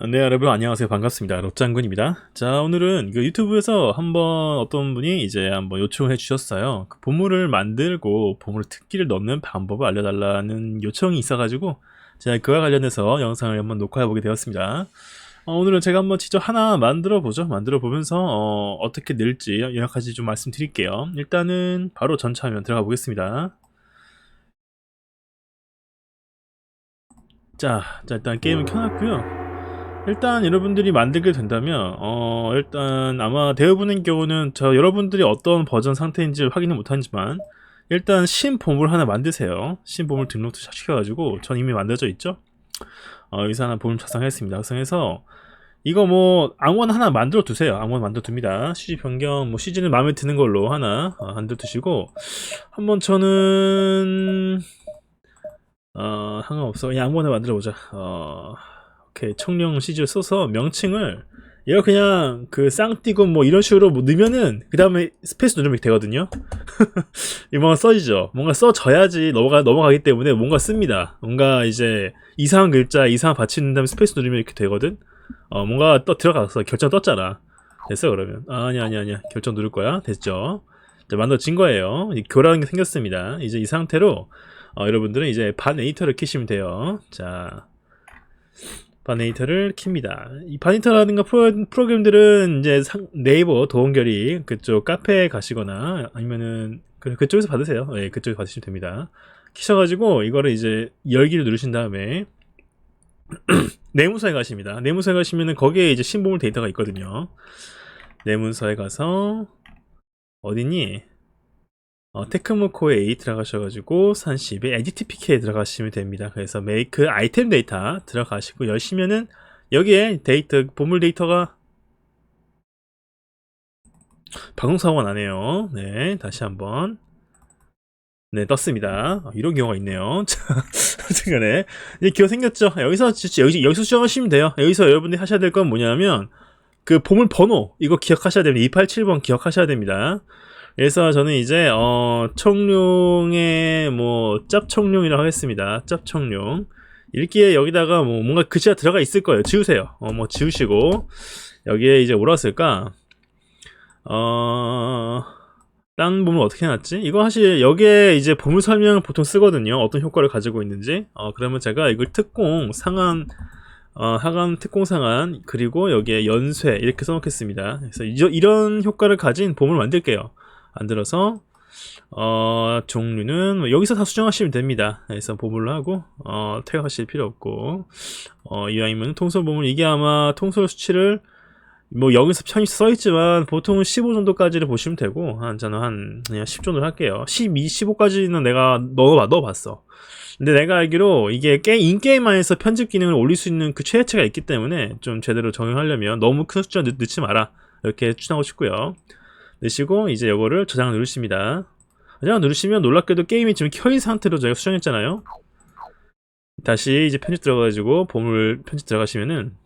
네, 여러분 안녕하세요. 반갑습니다. 롯장군입니다. 자, 오늘은 그 유튜브에서 한번 어떤 분이 이제 한번 요청해 주셨어요. 그 보물을 만들고 보물 특기를 넣는 방법을 알려달라는 요청이 있어 가지고 제가 그와 관련해서 영상을 한번 녹화해 보게 되었습니다. 어, 오늘은 제가 한번 직접 하나 만들어 보죠. 만들어 보면서 어, 떻게 늘지 여러 가지 좀 말씀드릴게요. 일단은 바로 전차면 들어가 보겠습니다. 자, 자 일단 게임을 켜놨고요. 일단 여러분들이 만들게 된다면 어 일단 아마 대부분의 경우는 저 여러분들이 어떤 버전 상태인지 확인을 못하지만 일단 신보물 하나 만드세요. 신보물 등록 시켜가지고 전 이미 만들어져 있죠? 어 여기서 하나 보물 작성했습니다. 작성해서 이거 뭐 아무거나 하나 만들어 두세요. 아무거나 만들어 둡니다. 시즌 변경 뭐 시즌을 마음에 드는 걸로 하나 어, 만들어 두시고 한번 저는 어 상관없어. 그냥 아무거나 만들어 보자. 어 오케이 청룡 시즈 써서 명칭을 얘가 그냥 그 쌍띠고 뭐 이런 식으로 뭐 넣으면은 그 다음에 스페이스 누르면 되거든요. 이거 써지죠. 뭔가 써져야지 넘어가, 넘어가기 때문에 뭔가 씁니다. 뭔가 이제 이상한 글자 이상한 받치는 다음에 스페이스 누르면 이렇게 되거든. 어 뭔가 또 들어갔어 결정 떴잖아. 됐어 그러면. 아, 아니 아니 아니야. 결정 누를 거야. 됐죠. 자, 만들어진 거예요. 교라는 게 생겼습니다. 이제 이 상태로 어, 여러분들은 이제 반 에디터를 키시면 돼요. 자 바네이터를 킵니다. 이 바네이터라든가 프로, 프로그램들은 이제 상, 네이버 도원결이 그쪽 카페에 가시거나 아니면은 그, 그쪽에서 받으세요. 네, 그쪽에서 받으시면 됩니다. 키셔가지고 이거를 이제 열기를 누르신 다음에 내문서에 가십니다. 내문서에 가시면은 거기에 이제 신보물 데이터가 있거든요. 내문서에 가서 어디니? 어, 테크모코에 A 들어가셔가지고 산십에 에디트 PK에 들어가시면 됩니다. 그래서 메이크 아이템 데이터 들어가시고 열시면은 여기에 데이터 보물 데이터가 방송사고가 나네요. 네, 다시 한번 네 떴습니다. 아, 이런 경우가 있네요. 자, 어쨌간에 이제 기어 생겼죠. 여기서 여기 여기서 수정하시면 돼요. 여기서 여러분들이 하셔야 될 건 뭐냐면 그 보물 번호 이거 기억하셔야 됩니다. 287번 기억하셔야 됩니다. 그래서 저는 이제 어 청룡의 뭐 짭청룡이라고 하겠습니다. 짭청룡 읽기에 여기다가 뭐 뭔가 글자가 들어가 있을 거예요. 지우세요. 어 뭐 지우시고 여기에 이제 쓸까? 어... 딴 보물 어떻게 해놨지? 이거 사실 여기에 이제 보물 설명을 보통 쓰거든요. 어떤 효과를 가지고 있는지. 어, 그러면 제가 이걸 특공, 상한, 어, 하간 특공 상한, 그리고 여기에 연쇄, 이렇게 써놓겠습니다. 그래서 이, 이런 효과를 가진 보물 만들게요. 만들어서 어, 종류는 뭐 여기서 다 수정하시면 됩니다. 그래서 보물로 하고 어, 태그하실 필요 없고 어, 이왕이면 통솔 보물. 이게 아마 통솔 수치를 뭐 여기서 편히 써있지만 보통은 15 정도까지를 보시면 되고 한 저는 한 그냥 10 정도 할게요. 12, 15까지는 내가 넣어봐, 넣어봤어. 근데 내가 알기로 이게 게, 인게임 안에서 편집 기능을 올릴 수 있는 그 최대치가 있기 때문에 좀 제대로 적용하려면 너무 큰 숫자 넣, 넣지 마라. 이렇게 추천하고 싶고요 넣으시고 이제 이거를 저장을 누르십니다. 저장을 누르시면 놀랍게도 게임이 지금 켜인 상태로 저희가 수정했잖아요. 다시 이제 편집 들어가가지고 보물 편집 들어가시면은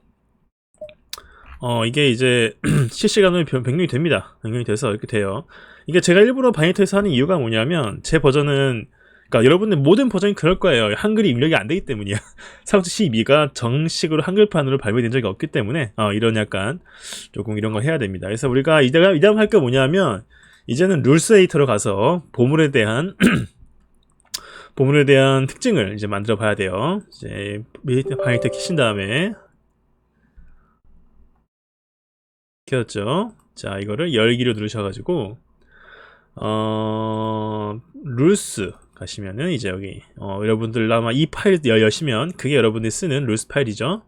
어 이게 이제 실시간으로 변경이 됩니다. 변경이 돼서 이렇게 돼요. 이게 제가 일부러 바이터에서 하는 이유가 뭐냐면 제 버전은 그러니까 여러분들 모든 버전이 그럴 거예요. 한글이 입력이 안 되기 때문이야. 3.12가 정식으로 한글판으로 발매된 적이 없기 때문에 어, 이런 약간 조금 이런 거 해야 됩니다. 그래서 우리가 이다가 이다음 할 게 뭐냐면 이제는 룰스 에이터로 가서 보물에 대한 보물에 대한 특징을 이제 만들어 봐야 돼요. 이제 바이터 키신 다음에 켰죠. 자, 이거를 열기로 누르셔가지고 어 룰스 가시면은 이제 여기 어, 여러분들 아마 이 파일 여시면 그게 여러분들이 쓰는 룰스 파일이죠.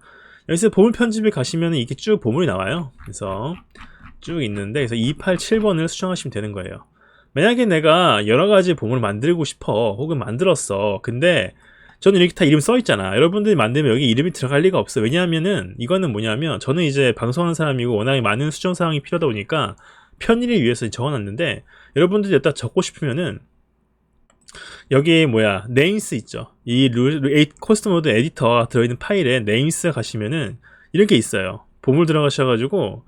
여기서 보물 편집에 가시면 이렇게 쭉 보물이 나와요. 그래서 쭉 있는데 그래서 287번을 수정하시면 되는 거예요. 만약에 내가 여러 가지 보물을 만들고 싶어 혹은 만들었어. 근데 저는 이렇게 다 이름 써 있잖아. 여러분들이 만들면 여기 이름이 들어갈 리가 없어. 왜냐하면은 이거는 뭐냐면 저는 이제 방송하는 사람이고 워낙에 많은 수정 사항이 필요하다 보니까 편의를 위해서 적어놨는데 여러분들이 여기다 적고 싶으면은 여기 뭐야 네임스 있죠. 이 룰, 코스트 모드 에디터 들어있는 파일에 네임스 가시면은 이런 게 있어요. 보물 들어가셔가지고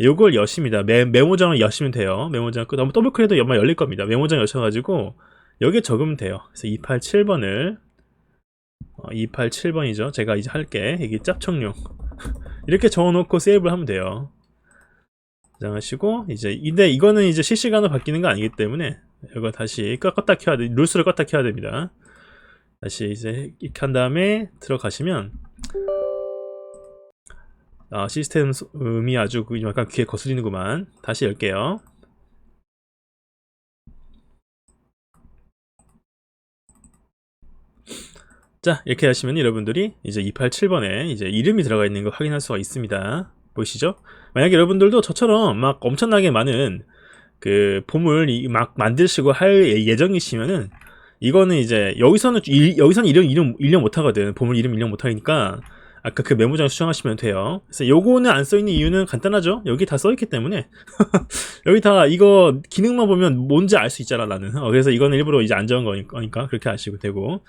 요걸 여십니다. 메, 메모장을 여시면 돼요. 메모장 끝 한번 더블 클릭해도 연말 열릴 겁니다. 메모장 여셔가지고 여기에 적으면 돼요. 그래서 287번을 어, 287번이죠. 제가 이제 할게. 이게 짭청룡. 이렇게 적어놓고 세이브를 하면 돼요. 저장하시고 이제 근데 이거는 이제 실시간으로 바뀌는 거 아니기 때문에 이거 다시 껐- 껐다 켜야 돼 루스를 껐다 켜야 됩니다. 다시 이제 한 다음에 들어가시면 아, 시스템 소- 음이 아주 그 약간 귀에 거슬리는구만. 다시 열게요. 자, 이렇게 하시면 여러분들이 이제 287번에 이제 이름이 들어가 있는 거 확인할 수가 있습니다. 보이시죠? 만약에 여러분들도 저처럼 막 엄청나게 많은 그 이- 막 만드시고 할 예- 예정이시면은 이거는 이제 여기서는 일- 여기서는 이름 이름 일령 못 하거든. 보물 이름 일령 못 하니까 아까 그 메모장 수정하시면 돼요. 그래서 요거는 안 써 있는 이유는 간단하죠. 여기 다 써 있기 때문에 여기 다 이거 기능만 보면 뭔지 알 수 있잖아 나는. 어, 그래서 이거는 일부러 이제 안 적은 거니까, 거니까 그렇게 아시고 되고.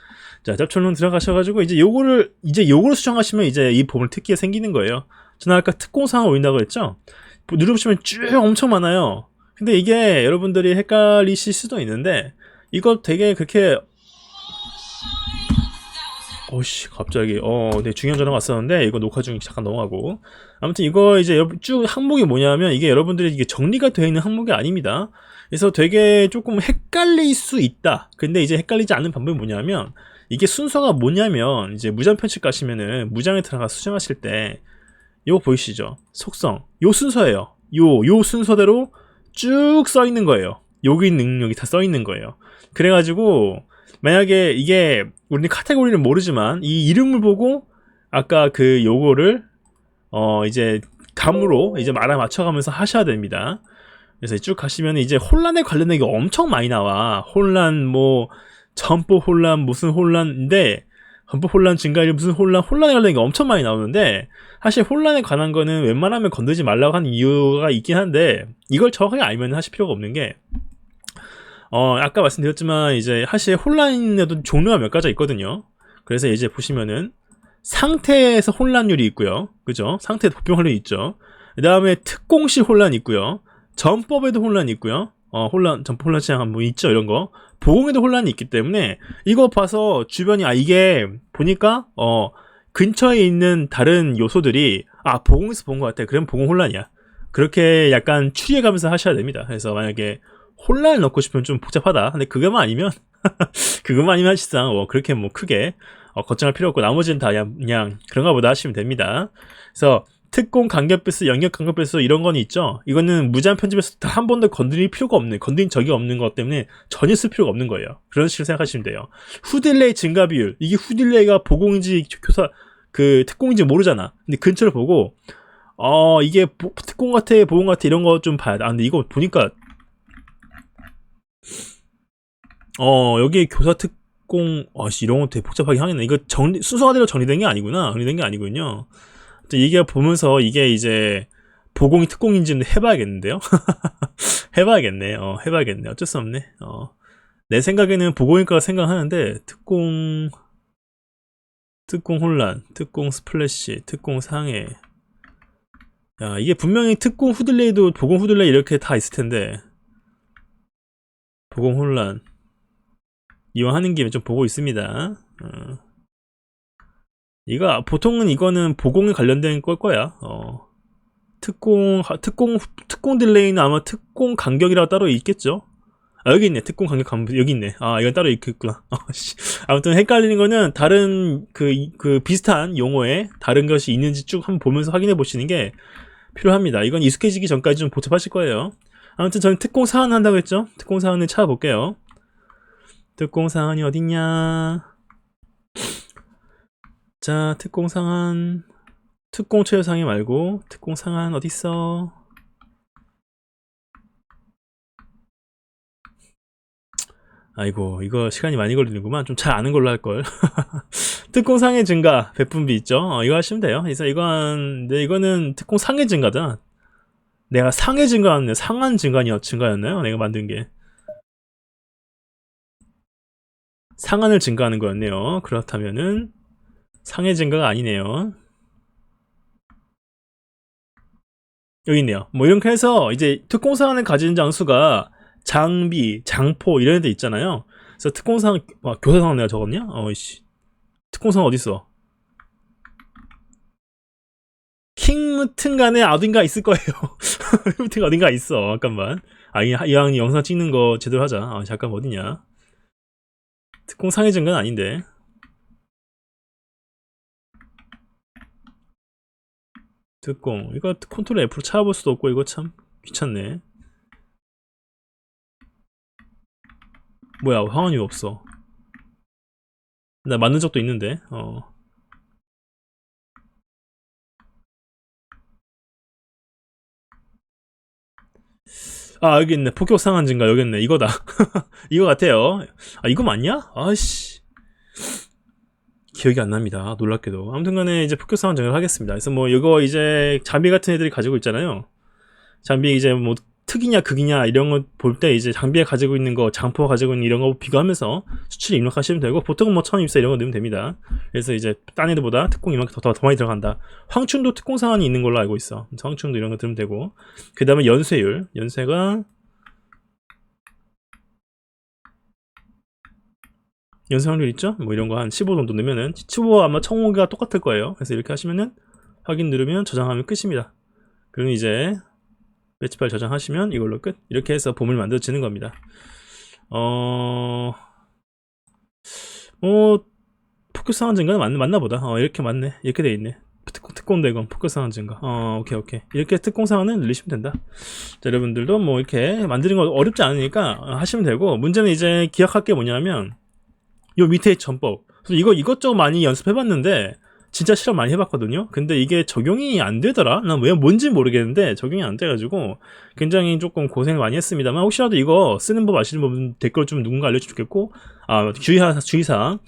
자 잡초론 들어가셔가지고 이제 요거를 이제 요거를 수정하시면 이제 이 보물 특기가 생기는 거예요. 저는 아까 특공상을 올린다고 했죠. 뭐 누르보시면 쭉 엄청 많아요. 근데 이게 여러분들이 헷갈리실 수도 있는데 이거 되게 그렇게 어씨 갑자기. 어네 중요한 전화가 왔었는데 이거 녹화 중 잠깐 넘어가고. 아무튼 이거 이제 쭉 항목이 뭐냐면 이게 여러분들이 이게 정리가 되어 있는 항목이 아닙니다. 그래서 되게 조금 헷갈릴 수 있다. 근데 이제 헷갈리지 않는 방법이 뭐냐면 이게 순서가 뭐냐면 이제 무장 편집 가시면은 무장에 들어가 수정하실 때 이거 보이시죠? 속성. 요 순서예요. 요 요 순서대로 쭉 써 있는 거예요 여기 능력이 다 써 있는 거예요 그래가지고 만약에 이게 우리는 카테고리는 모르지만 이 이름을 보고 아까 그 요거를 어 이제 감으로 이제 말아 맞춰가면서 하셔야 됩니다. 그래서 쭉 가시면 이제 혼란에 관련된 게 엄청 많이 나와. 혼란 뭐 점포 혼란 무슨 혼란인데 점포 혼란 증가율 무슨 혼란 혼란에 관련된 게 엄청 많이 나오는데 사실 혼란에 관한 거는 웬만하면 건들지 말라고 하는 이유가 있긴 한데 이걸 정확하게 알면 하실 필요가 없는 게 어, 아까 말씀드렸지만, 이제, 사실 혼란에도 종류가 몇 가지 있거든요. 그래서 이제 보시면은, 상태에서 혼란율이 있고요. 그죠? 상태 도평 혼란이 있죠. 그 다음에 특공시 혼란이 있고요. 전법에도 혼란이 있고요. 어, 혼란, 전법 혼란 시장 뭐 있죠, 이런 거. 보공에도 혼란이 있기 때문에, 이거 봐서 주변이, 아, 이게, 보니까, 어, 근처에 있는 다른 요소들이, 아, 보공에서 본 것 같아. 그럼 보공 혼란이야. 그렇게 약간 추리해가면서 하셔야 됩니다. 그래서 만약에, 혼란을 넣고 싶으면 좀 복잡하다. 근데 그것만 아니면 그것만 아니면 사실상 뭐 그렇게 뭐 크게 어, 걱정할 필요 없고 나머지는 다 그냥 그런가 보다 하시면 됩니다. 그래서 특공 간격 배수, 영역 간격 배수 이런 건 있죠. 이거는 무제한 편집에서 다한 번도 건드릴 필요가 없는, 건드린 적이 없는 것 때문에 전혀 쓸 필요가 없는 거예요. 그런 식으로 생각하시면 돼요. 후딜레이 증가 비율. 이게 후딜레이가 보공인지 교사 그 특공인지 모르잖아. 근데 근처를 보고 어 이게 보- 특공 같아, 보공 같아 이런 거 좀 봐야 돼. 아 근데 이거 보니까 어, 여기 교사 특공, 아씨, 이런 거 되게 복잡하게 하겠네. 이거 정리, 순서대로 정리된 게 아니구나. 정리된 게 아니군요. 또 이게 보면서 이게 이제 보공이 특공인지 해봐야겠는데요? 해봐야겠네. 어, 해봐야겠네. 어쩔 수 없네. 어. 내 생각에는 보공일 거라 생각하는데, 특공, 특공 혼란, 특공 스플래시, 특공 상해. 야, 이게 분명히 특공 후들레이도 보공 후들레이 이렇게 다 있을 텐데, 보공 혼란. 이왕 하는 김에 좀 보고 있습니다. 어. 이거 보통은 이거는 보공에 관련된 걸 거야. 어. 특공 하- 특공 특공 딜레이는 아마 특공 간격이라고 따로 있겠죠. 아, 여기 있네. 특공 간격 간 여기 있네. 아 이건 따로 있겠구나. 어, 씨. 아무튼 헷갈리는 거는 다른 그, 그 비슷한 용어에 다른 것이 있는지 쭉 한번 보면서 확인해 보시는 게 필요합니다. 이건 익숙해지기 전까지 좀 복잡하실 거예요. 아무튼 저는 특공 사안 한다고 했죠. 특공 사안을 찾아볼게요. 특공 사안이 어딨냐? 자, 특공 상한 특공 최저상해 말고 특공 상한 어딨어? 아이고, 이거 시간이 많이 걸리는구만. 좀 잘 아는 걸로 할 걸. 특공 상해 증가 백분비 있죠? 어, 이거 하시면 돼요. 그래서 이건 근데 이거는 특공 상해 증가다. 내가 상해 증가였네. 상한 증가였 증가였나요? 내가 만든 게. 상한을 증가하는 거였네요. 그렇다면은 상해 증가가 아니네요. 여기 있네요. 뭐 이렇게 해서 이제 특공상한을 가진 장수가 장비, 장포 이런 데 있잖아요. 그래서 특공상 와 교사상 내가 적었냐? 어이씨. 특공상 어디 있어? 킹무튼 간에 어딘가 있을 거예요. 킹무튼 어딘가 있어. 잠깐만. 아, 이, 이왕 영상 찍는 거 제대로 하자. 아, 잠깐 어디냐. 특공 상해진 건 아닌데. 특공. 이거 컨트롤 F로 찾아볼 수도 없고, 이거 참 귀찮네. 뭐야, 황원이 없어. 나 만든 적도 있는데, 어. 아, 여기 있네. 폭격 상한 증가, 여기 있네. 이거다. 이거 같아요. 아, 이거 맞냐? 아씨. 기억이 안 납니다. 놀랍게도. 아무튼 간에 이제 폭격 상한 증가를 하겠습니다. 그래서 뭐, 이거 이제 장비 같은 애들이 가지고 있잖아요. 장비 이제 뭐, 특이냐, 극이냐, 이런 거 볼 때 이제 장비에 가지고 있는 거, 장포가 가지고 있는 이런 거 비교하면서 수치를 입력하시면 되고, 보통은 뭐1024 이런 거 넣으면 됩니다. 그래서 이제 딴 애들보다 특공 이만큼 더, 더, 더 많이 들어간다. 황춘도 특공 상한이 있는 걸로 알고 있어. 황춘도 이런 거 들으면 되고, 그 다음에 연쇄율. 연쇄가 확률 있죠? 뭐 이런 거 한 15 정도 넣으면은 15 아마 청호가 똑같을 거예요. 그래서 이렇게 하시면은 확인 누르면 저장하면 끝입니다. 그럼 이제 배치 파일 저장하시면 이걸로 끝. 이렇게 해서 봄을 만들어지는 겁니다. 어, 뭐 포커스 상한 증가는 맞, 맞나 보다. 어, 이렇게 맞네. 이렇게 돼 있네. 특공, 특공 대검 포커스 상한 증가. 어, 오케이, 오케이. 이렇게 특공 상한은 늘리시면 된다. 자, 여러분들도 뭐 이렇게 만드는 거 어렵지 않으니까 어, 하시면 되고, 문제는 이제 기억할 게 뭐냐면, 요 밑에 전법. 그래서 이거 이것저것 많이 연습해봤는데, 진짜 실험 많이 해봤거든요. 근데 이게 적용이 안 되더라. 난 왜 뭔지 모르겠는데 적용이 안 돼가지고 굉장히 조금 고생 많이 했습니다만 혹시라도 이거 쓰는 법 아시는 분 댓글 좀 누군가 알려주면 좋겠고 아 주의사 주의사항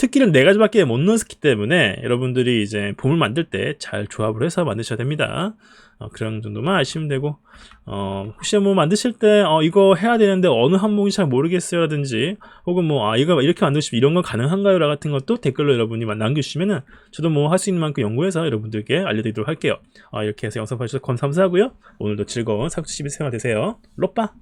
특기를 네 가지밖에 못 넣었기 때문에 여러분들이 이제 봄을 만들 때 잘 조합을 해서 만드셔야 됩니다. 어, 그런 정도만 아시면 되고 어, 혹시 뭐 만드실 때 어, 이거 해야 되는데 어느 항목인지 잘 모르겠어요 라든지 혹은 뭐 아 이거 이렇게 만드시면 이런 건 가능한가요? 라 같은 것도 댓글로 여러분이 남겨주시면은 저도 뭐 할 수 있는 만큼 연구해서 여러분들께 알려드리도록 할게요. 아, 이렇게 해서 영상 봐주셔서 감사하고요. 오늘도 즐거운 사고 12 생활 되세요. 로빠!